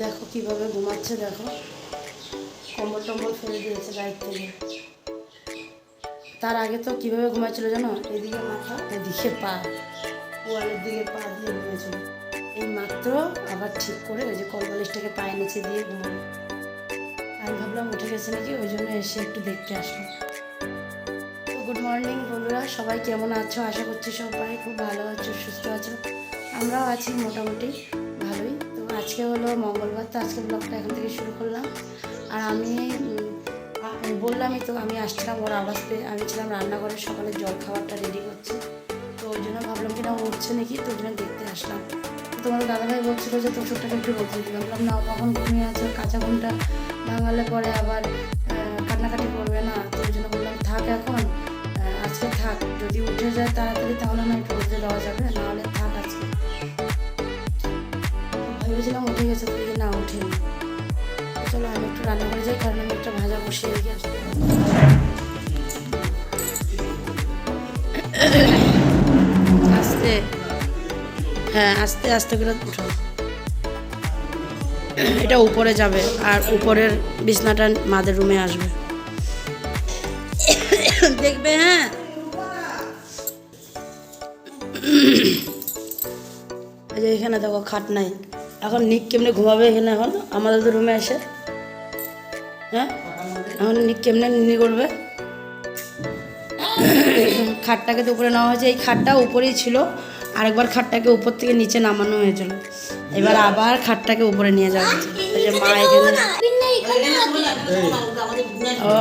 দেখো কীভাবে ঘুমাচ্ছে, দেখো। কম্বল টম্বল ফেলে দিয়েছে গায়ের থেকে। তার আগে তো কীভাবে ঘুমাচ্ছিল জানো? এদিকে মাথা, এদিকে পা। ওয়ালের দিকে পা দিয়ে ঘুমিয়েছিল। এই মাত্র আবার ঠিক করে ওই যে কলবালিশটাকে পায়ে নিচে দিয়ে ঘুমাবো আমি ভাবলাম উঠে গেছে নাকি, ওই জন্য এসে একটু দেখতে তো গুড মর্নিং বন্ধুরা, সবাই কেমন আছো? আশা করছি সবাই খুব ভালো আছো, সুস্থ আছো। আমরাও আছি মোটামুটি। আজকে হলো মঙ্গলবার, তো আজকে ব্লগটা এখান থেকে শুরু করলাম। আর আমি বললামই তো, আমি আসছিলাম ওর আওয়াজ পেয়ে আমি ছিলাম রান্নাঘরে, সকালে জল খাবারটা রেডি করছি। তো ওই জন্য ভাবলাম কি না উঠছে নাকি, তো ওই জন্য দেখতে আসলাম। তো তোমাদের দাদাভাই বলছিল যে তোর ছোট্টাকে একটু বলতে দিলাম বললাম, না কখন ঘুমিয়ে আছে কাঁচা ঘুমটা ভাঙালে পরে আবার কান্নাকাটি করবে না। তো ওই জন্য বললাম, থাক এখন আজকে থাক, যদি উঠে যায় তাড়াতাড়ি তাহলে না একটু উঠে দেওয়া যাবে নাহলে থাক। ভেবেছিলাম উঠে গেছে তো না, উঠেনি। চলো আমি একটু রান্না করে যাই, কারণ আমি একটা ভাজা বসিয়ে রেখে আসতে। হ্যাঁ আস্তে আস্তে করে উঠো। এটা উপরে যাবে, আর উপরের বিছনাটা মাদের রুমে আসবে। দেখবে হ্যাঁ? এই যে এখানে দেখো, খাট নাই। এখন নিক কেমনে ঘুমাবে এখানে এখন? আমাদের তো রুমে এসে হ্যাঁ? এখন নিক কেমনে নি করবে? খাটটাকে তো উপরে নেওয়া হয়েছে। এই খাটটা উপরেই ছিল। আরেকবার খাটটাকে উপর থেকে নিচে নামানো হয়েছিল। এবার আবার খাটটাকে উপরে নিয়ে যাওয়া হয়েছে। মা এখানে ও।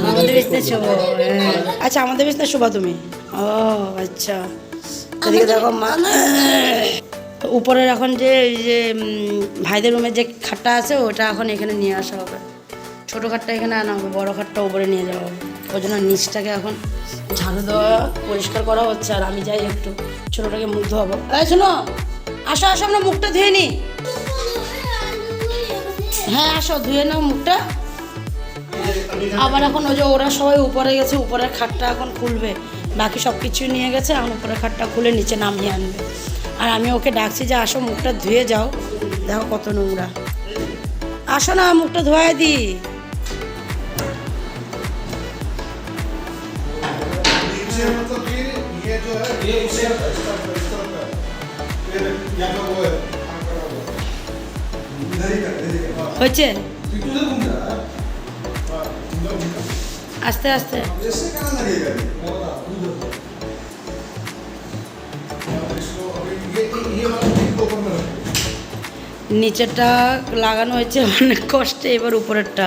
আমাদের বিছনা শোবো। হ্যাঁ। আচ্ছা আমাদের বিছনা শোবা তুমি? ও আচ্ছা। দেখো মা উপরের এখন যে, এই যে ভাইদের রুমের যে খাটটা আছে, ওটা এখন এখানে নিয়ে আসা হবে। ছোটো খাটটা এখানে আনা হবে, বড় খাটটা উপরে নিয়ে যাওয়া হবে। ওই জন্য নিচটাকে এখন ঝাড়ু দেওয়া, পরিষ্কার করা হচ্ছে, আর আমি যাই একটু ছোটোটাকে মুখ ধোয়াবো। এই শোনো, আসো আসো, আমরা মুখটা ধুয়ে নিই। হ্যাঁ আসো, ধুয়ে নাও মুখটা। আবার এখন ওই যে ওরা সবাই উপরে গেছে, উপরের খাটটা এখন খুলবে। বাকি সব কিছু নিয়ে গেছে, এখন উপরের খাটটা খুলে নিচে নামিয়ে আনবে। আর আমি ওকে ডাকছি যে আসো, মুখটা ধুয়ে যাও। দেখো কত নোংরা। আসো না, মুখটা ধোয়াই দি। হচ্ছে আস্তে আস্তে। নিচেটা লাগানো হয়েছে অনেক কষ্টে এবার উপরেরটা।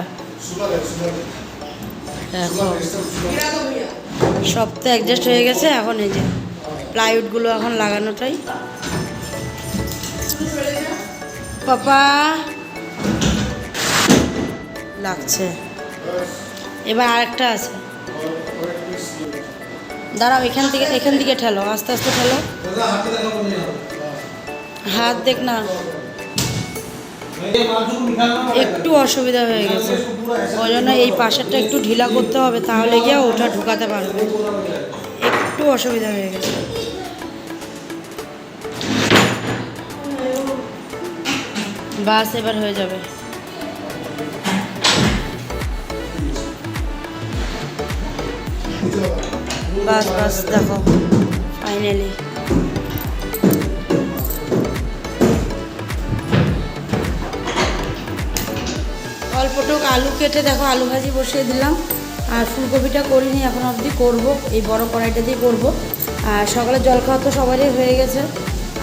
এখন সব তো অ্যাডজাস্ট হয়ে গেছে, এখন এই যে প্লাইউডগুলো এখন লাগানোটাই। পাপা, লাগছে। এবার আরেকটা আছে। দাঁড়াও, এখান থেকে এখান থেকে ঠেলো, আস্তে আস্তে ঠেলো। হাত দেখ না। একটু অসুবিধা হয়ে গেছে। ওই জন্য এই পাশেরটা একটু ঢিলা করতে হবে, তাহলে গিয়ে ওটা ঢুকাতে পারবে। একটু অসুবিধা হয়ে গেছে। বাস এবার হয়ে যাবে। বাস বাস, দেখো ফাইনালি অল্পটুক আলু কেটে দেখো আলু ভাজি বসিয়ে দিলাম। আর ফুলকপিটা করিনি, এখন অবধি করব। এই বড় কড়াইটা দিয়ে করব। আর সকালে জল খাওয়া তো সবারই হয়ে গেছে।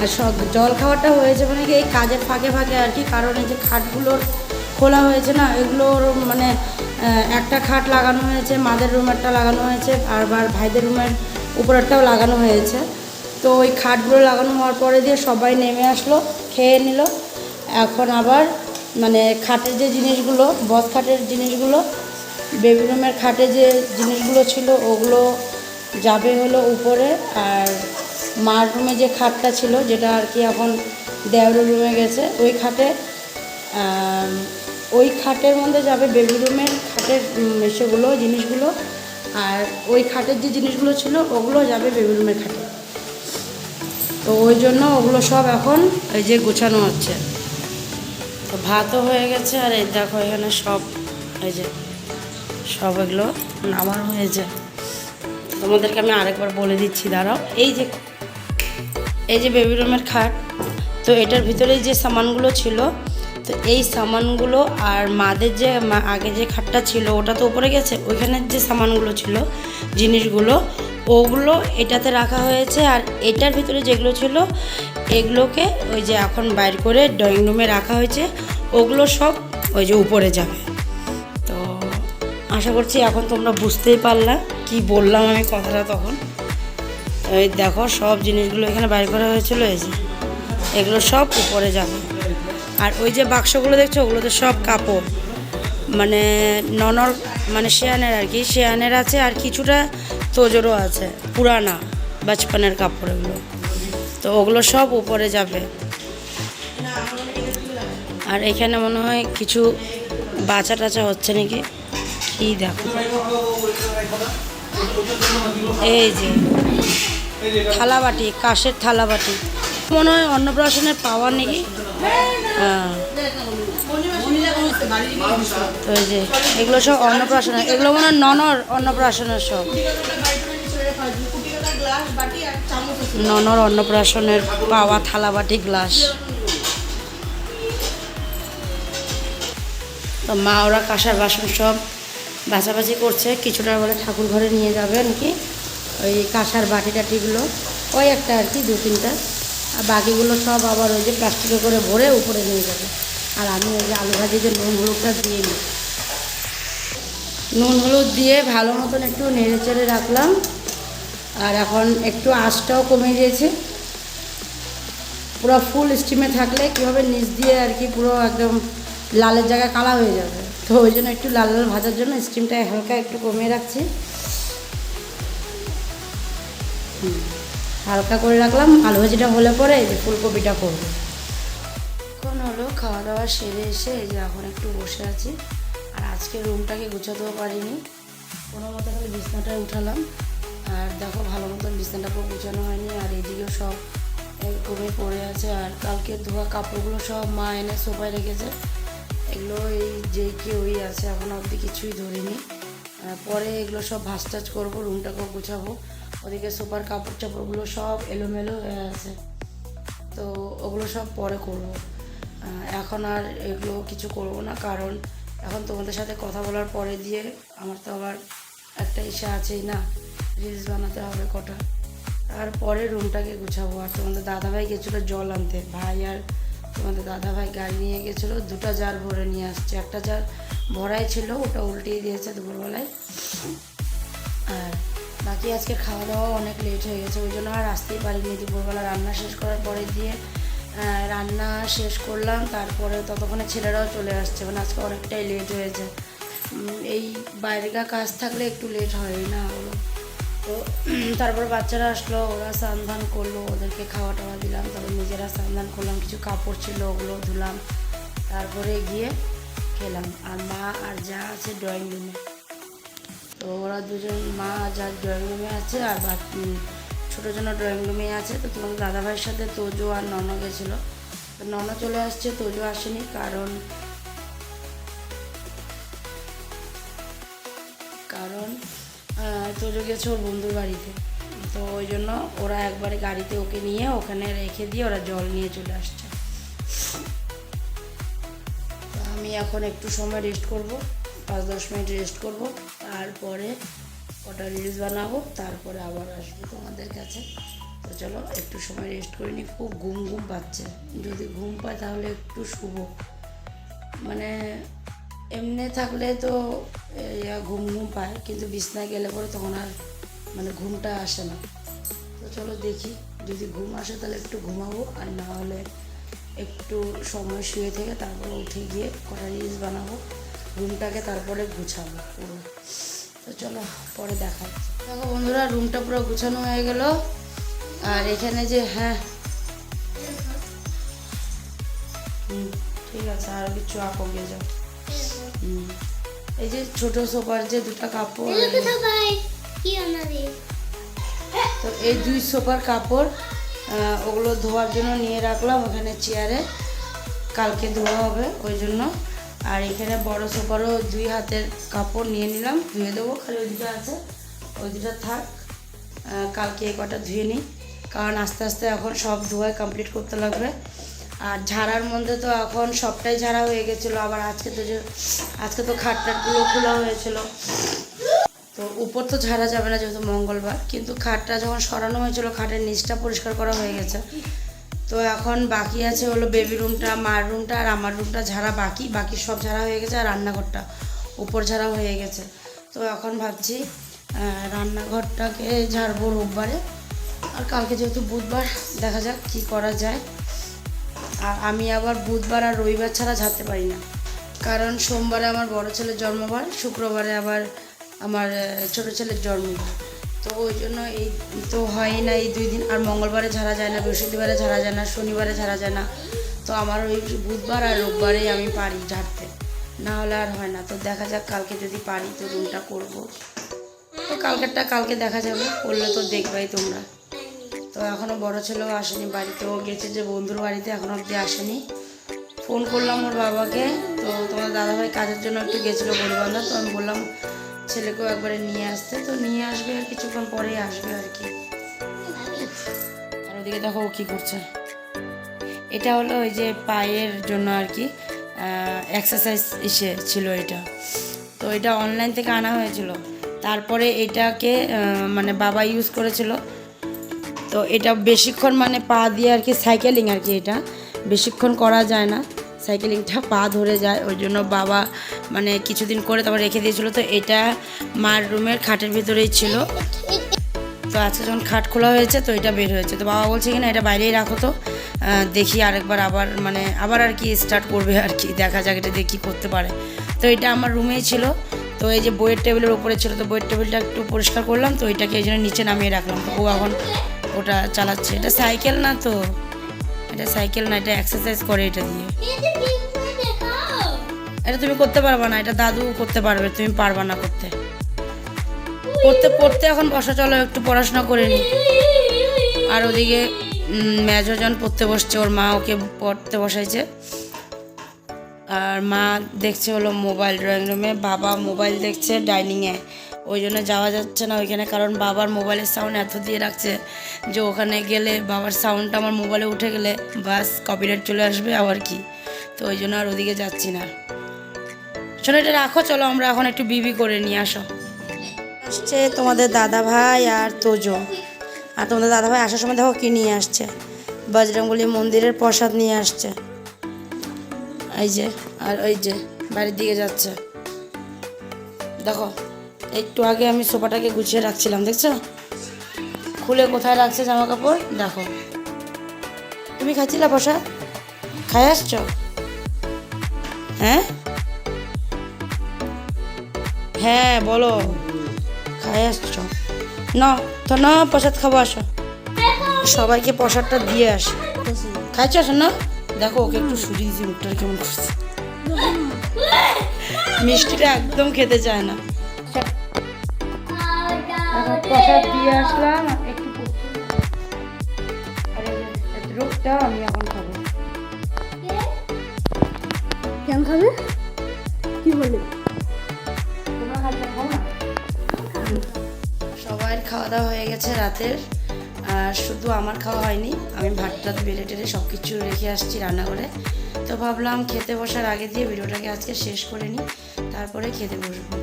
আর সব জল খাওয়াটা হয়েছে মানে কি, এই কাজের ফাঁকে ফাঁকে আর কি, কারণ এই যে খাটগুলোর খোলা হয়েছে না, এগুলোর মানে একটা খাট লাগানো হয়েছে, মাদের রুমেরটা লাগানো হয়েছে, আর ভাইদের রুমের উপরেরটাও লাগানো হয়েছে। তো ওই খাটগুলো লাগানো হওয়ার পরে দিয়ে সবাই নেমে আসলো, খেয়ে নিল। এখন আবার মানে খাটের যে জিনিসগুলো, বস খাটের জিনিসগুলো বেবি রুমের খাটে যে জিনিসগুলো ছিল, ওগুলো যাবে হলো উপরে। আর মার রুমে যে খাটটা ছিল, যেটা আর কি এখন দেওরের রুমে গেছে, ওই খাটে ওই খাটের মধ্যে যাবে বেবি রুমের খাটের সেগুলো জিনিসগুলো। আর ওই খাটের যে জিনিসগুলো ছিল, ওগুলো যাবে বেবি রুমের খাটে। তো ওই জন্য ওগুলো সব এখন এই যে গোছানো হচ্ছে। তো ভাতও হয়ে গেছে আর এই দেখো এখানে সব, এই যে সব এগুলো নামানো হয়েছে। তোমাদেরকে আমি আরেকবার বলে দিচ্ছি, দাঁড়াও। এই যে এই যে বেবি রুমের খাট, তো এটার ভিতরে যে সামানগুলো ছিল, তো এই সামানগুলো আর মাদের যে আগে যে খাটটা ছিল, ওটা তো উপরে গেছে, ওইখানের যে সামানগুলো ছিল, জিনিসগুলো ওগুলো এটাতে রাখা হয়েছে আর এটার ভিতরে যেগুলো ছিল, এগুলোকে ওই যে এখন বাইর করে ড্রয়িং রুমে রাখা হয়েছে, ওগুলো সব ওই যে উপরে যাবে। তো আশা করছি এখন তোমরা বুঝতেই পারলা কি বললাম আমি কথাটা তখন। এই দেখো সব জিনিসগুলো এখানে বাইর করা হয়েছিল, এই যে এগুলো সব উপরে যাবে। আর ওই যে বাক্সগুলো দেখছ, ওগুলোতে সব কাপড়। মানে ননর মানে শেয়ানের আর কি, শেয়ানের আছে আর কিছুটা তোজোরও আছে, পুরানা বাচপানের কাপড় এগুলো তো ওগুলো সব উপরে যাবে। আর এখানে মনে হয় কিছু বাচ্চা টাচা হচ্ছে নাকি? কি দেখো। এই যে, থালাবাটি, কাশের থালাবাটি। মনে হয় অন্নপ্রাশনের পাওয়া নাকি? হ্যাঁ। এই যে, এগুলো সব অন্নপ্রাশনের, এগুলো মনে হয় ননর অন্নপ্রাশনের সব। ননর অন্নপ্রাশনের পাওয়া থালাবাটি গ্লাস। তো মা ওরা কাঁসার বাসন সব বাছাবাছি করছে। কিছুটা বলে ঠাকুর ঘরে নিয়ে যাবে নাকি ওই কাঁসার বাটি টাটিগুলো, ওই একটা আর কি, দু তিনটা। আর বাকিগুলো সব আবার ওই যে প্লাস্টিকে করে ভরে উপরে নিয়ে যাবে। আর আমি ওই আলু ভাজি যে নুন হলুদটা দিয়ে নিই। নুন হলুদ দিয়ে ভালো মতন একটু নেড়ে চেড়ে রাখলাম। আর এখন একটু আঁচটাও কমে দিয়েছে। পুরো ফুল স্টিমে থাকলে কীভাবে নিচ দিয়ে আর কি পুরো একদম লালের জায়গায় কালা হয়ে যাবে। তো ওই জন্য একটু লাল লাল ভাজার জন্য স্টিমটা হালকা একটু কমিয়ে রাখছি। হালকা করে রাখলাম। আলু ভাজিটা হলে পরে ফুলকপিটা করব। খাওয়া দাওয়া সেরে এসে এই যে এখন একটু বসে আছি। আর আজকে রুমটাকে গুছাতেও পারিনি। কোনো মতো খালি বিছনাটায় উঠালাম। আর দেখো, ভালো মতন বিছনাটা পুরো গুছানো হয়নি। আর এদিকেও সব এরকমই পড়ে আছে। আর কালকে ধোয়া কাপড়গুলো সব মা এনে সোফায় রেখেছে। এগুলো এই যে কি ওই আছে, এখন অবধি কিছুই ধরিনি। পরে এগুলো সব ভাস টাচ করব, রুমটাকেও গুছাবো। ওদিকে সোফার কাপড় চাপড়গুলো সব এলোমেলো হয়ে আছে। তো ওগুলো সব পরে করব। এখন আর এগুলো কিছু করব না, কারণ এখন তোমাদের সাথে কথা বলার পরে দিয়ে আমার তো আবার একটা ইচ্ছা আছেই না রিলস বানাতে হবে কটা। তারপরে রুমটাকে গুছাবো। আর তোমাদের দাদাভাই গেছিল জল আনতে। ভাই আর তোমাদের দাদাভাই গাড়ি নিয়ে গেছিল, দুটো জার ভরে নিয়ে আসছে। একটা জার ভরাই ছিল, ওটা উল্টিয়ে দিয়েছে দুপুরবেলায়। আর বাকি আজকে খাওয়া দাওয়া অনেক লেট হয়ে গেছে, ওই জন্য আর আসতেই পারিনি। দুপুরবেলা রান্না শেষ করার পরে দিয়ে রান্না শেষ করলাম, তারপরে ততক্ষণে ছেলেরাও চলে আসছে। মানে আজকে অনেকটাই লেট হয়েছে। এই বাইরেকার কাজ থাকলে একটু লেট হয় না হলো। তো তারপর বাচ্চারা আসলো, ওরা স্নান করল, ওদেরকে খাওয়া টাওয়া দিলাম। তারপর নিজেরা স্নান করলাম, কিছু কাপড় ছিল, ওগুলো ধুলাম। তারপরে গিয়ে খেলাম। আর মা আর যা আছে ড্রয়িং রুমে তো ওরা দুজন, মা যার ড্রয়িং রুমে আছে, আর বাকি ছোটো জন্য ড্রয়িং রুমে আছে। তো তোমাদের দাদাভাইয়ের সাথে তোজো আর নন গেছিল। তো নন চলে আসছে, তোজো আসেনি কারণ কারণ তোজো গেছে ওর বন্ধুর বাড়িতে। তো ওই জন্য ওরা একবারে গাড়িতে ওকে নিয়ে ওখানে রেখে দিয়ে ওরা জল নিয়ে চলে আসছে। আমি এখন একটু সময় রেস্ট করব, পাঁচ দশ মিনিট রেস্ট করব। তারপরে কটা রিলস বানাবো, তারপরে আবার আসব তোমাদের কাছে। তো চলো, একটু সময় রেস্ট করে নিই খুব ঘুম ঘুম পাচ্ছে। যদি ঘুম পায় তাহলে একটু শুভ মানে এমনি থাকলে তো ঘুম ঘুম পায়, কিন্তু বিছনায় গেলে পরে তখন আর মানে ঘুমটা আসে না। তো চলো দেখি, যদি ঘুম আসে তাহলে একটু ঘুমাবো, আর না হলে একটু সময় শুয়ে থেকে তারপরে উঠে গিয়ে কটা রিলস বানাবো, ঘুমটাকে তারপরে গুছাবো পুরো। তো চলো পরে দেখা হচ্ছে। দেখো বন্ধুরা রুমটা পুরো গুছানো হয়ে গেল। আর এখানে যে হ্যাঁ। ঠিক আছে আর কিছু আঁকো গিয়ে যাও। এই যে ছোট সোফার যে দুটো কাপড়। তো এই দুই সোফার কাপড় ওগুলো ধোয়ার জন্য নিয়ে রাখলাম। ওখানে চেয়ারে কালকে ধোয়া হবে ওই জন্য। আর এখানে বড় সোপারও দুই হাতের কাপড় নিয়ে নিলাম, ধুয়ে দেবো, খালি ওই দুটো আছে। ওই দুটো থাক কালকে এই কটা ধুয়ে নিই, কারণ আস্তে আস্তে এখন সব ধোয়া কমপ্লিট করতে লাগবে। আর ঝাড়ার মধ্যে তো এখন সবটাই ঝাড়া হয়ে গেছিল, আবার আজকে তো যে, আজকে তো খাটটাটগুলো খোলা হয়েছিল। তো উপর তো ঝাড়া যাবে না যেহেতু মঙ্গলবার, কিন্তু খাটটা যখন সরানো হয়েছিল, খাটের নিচটা পরিষ্কার করা হয়ে গেছে। তো এখন বাকি আছে হলো বেবি রুমটা মার রুমটা আর আমার রুমটা ঝাড়া বাকি। বাকি সব ঝাড়া হয়ে গেছে আর রান্নাঘরটা উপর ঝাড়া হয়ে গেছে। তো এখন ভাবছি রান্নাঘরটাকে ঝাড়বো রোববারে। আর কালকে যেহেতু বুধবার, দেখা যাক কি করা যায়। আর আমি আবার বুধবার আর রবিবার ছাড়া ঝাড়তে পারি না। কারণ সোমবারে আমার বড় ছেলের জন্মবার, শুক্রবারে আবার আমার ছোট ছেলের জন্মবার। তো ওই জন্য এই তো হয় না এই দুই দিন। আর মঙ্গলবারে ঝাড়া যায় না, বৃহস্পতিবারে ঝাড়া যায় না, শনিবারে ঝাড়া যায় না। তো আমার ওই বুধবার আর রোববারেই আমি পারি ঝাড়তে। না হলে আর হয় না। তো দেখা যাক কালকে যদি পারি তো রুমটা করব। তো কালকেরটা কালকে দেখা যাবে, করলে তো দেখবাই তোমরা। তো এখনও বড় ছেলেও আসেনি বাড়িতে ও গেছে যে বন্ধুর বাড়িতে এখনও অবধি আসেনি। ফোন করলাম ওর বাবাকে। তো তোমার দাদাভাই কাজের জন্য একটু গেছিল বন্ধুবান্ধব, তো আমি বললাম ছেলেকেও একবারে নিয়ে আসতে। তো নিয়ে আসবে আর কিছুক্ষণ পরেই আসবে আর কি। আর ওদিকে দেখো ও কী করছে। এটা হলো ওই যে পায়ের জন্য আর কি এক্সারসাইজ ইসে ছিল এটা। তো এটা অনলাইন থেকে আনা হয়েছিল। তারপরে এটাকে মানে বাবা ইউজ করেছিল। তো এটা বেশিক্ষণ মানে পা দিয়ে আর কি সাইকেলিং আর কি এটা। বেশিক্ষণ করা যায় না। সাইকেলিংটা পা ধরে যায়, ওই জন্য বাবা মানে কিছুদিন করে তারপর রেখে দিয়েছিল। তো এটা মার রুমের খাটের ভিতরেই ছিল। তো আজকে যখন খাট খোলা হয়েছে, তো এটা বের হয়েছে। তো বাবা বলছে কিনা এটা বাইরেই রাখো তো। দেখি আরেকবার আবার মানে আবার আর কি স্টার্ট করবে আর কি। দেখা যাক এটা দেখি করতে পারে। তো এটা আমার রুমেই ছিল। তো এই যে বইয়ের টেবিলের উপরে ছিল, তো বইয়ের টেবিলটা একটু পরিষ্কার করলাম। তো এটাকে এই জন্য নিচে নামিয়ে রাখলাম। তো ও এখন ওটা চালাচ্ছে। এটা সাইকেল না তো? এটা সাইকেল না এটা এক্সারসাইজ করে এটা দিয়ে। এটা তুমি করতে পারবা না এটা দাদু করতে পারবে তুমি পারবা না করতে। পড়তে পড়তে এখন বসা চলো একটু পড়াশোনা করে নি। আর ওদিকে মেজোজন পড়তে বসছে ওর মা ওকে পড়তে বসাইছে। আর মা দেখছে হলো মোবাইল ড্রয়িং রুমে বাবা মোবাইল দেখছে ডাইনিংয়ে ওই জন্য যাওয়া যাচ্ছে না ওইখানে, কারণ বাবার মোবাইলের সাউন্ড এত দিয়ে রাখছে যে ওখানে গেলে বাবার সাউন্ডটা আমার মোবাইলে উঠে গেলে বাস কপিরাইট চলে আসবে আবার কি? তো ওই জন্য আর ওদিকে যাচ্ছি না। শোনো, এটা রাখো, চলো আমরা এখন একটু বিবি করে নিয়ে আসো। আসছে তোমাদের দাদা ভাই আর তোজো। আর তোমাদের দাদা ভাই আসার সময় দেখো কী নিয়ে আসছে। বজরঙ্গলি মন্দিরের প্রসাদ নিয়ে আসছে। এই যে, আর ওই যে, বাড়ির দিকে যাচ্ছে। দেখো। একটু আগে আমি সোফাটাকে গুছিয়ে রাখছিলাম, দেখছ? খুলে কোথায় রাখছে জামা কাপড় দেখো। তুমি খাচ্ছিলা প্রসাদ খাই আসছ? হ্যাঁ? হ্যাঁ বলো। খাই আসছ? না, তো না, প্রসাদ খাব, আসো। সবাইকে প্রসাদটা দিয়ে আসে। খাইছো আসো না দেখো, ওকে একটু সুজি দিয়েছি, মুখটা কেমন মিষ্টিটা একদম খেতে চায় না। প্রসাদ দিয়ে আসলাম একটু রোগটা আমি এখন খাব। কেমন খাবে? কি বলে সবার খাওয়া দাওয়া হয়ে গেছে রাতের আর শুধু আমার খাওয়া হয়নি আমি ভাত টাত বেড়ে টেড়ে সব কিছু রেখে আসছি রান্না করে তো ভাবলাম খেতে বসার আগে দিয়ে ভিডিওটাকে আজকে শেষ করে নিই তারপরে খেতে বসবো।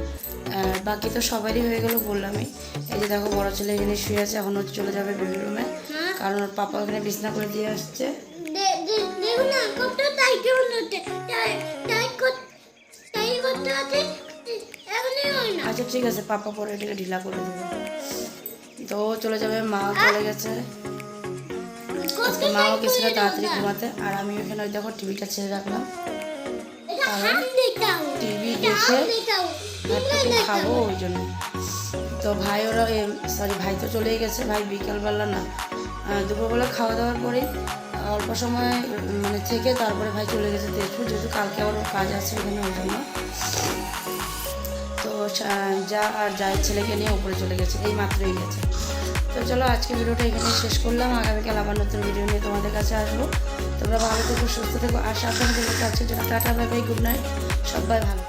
বাকি তো সবারই হয়ে গেলো বললামই। এই যে দেখো বড় ছেলে এখানে শুয়ে আছে এখন ও চলে যাবে বেবি রুমে কারণ ওর পাপা ওখানে বিছনা করে দিয়ে আসছে। হয় আচ্ছা ঠিক আছে পাপা পরে এটাকে ঢিলা করে দেবো। তো চলে যাবে মা চলে গেছে। মাও গেছিল তাড়াতাড়ি ঘুমাতে। আর আমি ওখানে ওই দেখো টিভিটা ছেড়ে রাখলাম। দেখে খাব ওই জন্য। তো ভাই ওরা সরি ভাই তো চলেই গেছে, ভাই বিকালবেলা না। দুপুরবেলা খাওয়া দাওয়ার পরে অল্প সময় মানে থেকে তারপরে ভাই চলে গেছে দেখুন যেহেতু কালকে আবার কাজ আছে ওখানে ওই জন্য। তো যা আর যাই ছেলেকে নিয়ে উপরে চলে গেছে, এই মাত্রই গেছে। তো চলো আজকে ভিডিওটা এখানে শেষ করলাম। আগামীকাল আবার নতুন ভিডিও নিয়ে তোমাদের কাছে আসব। তোমরা ভালো থেকো, সুস্থ থেকো, আর সাবধানে থেকো ta ta bye bye good night সবাই ভালো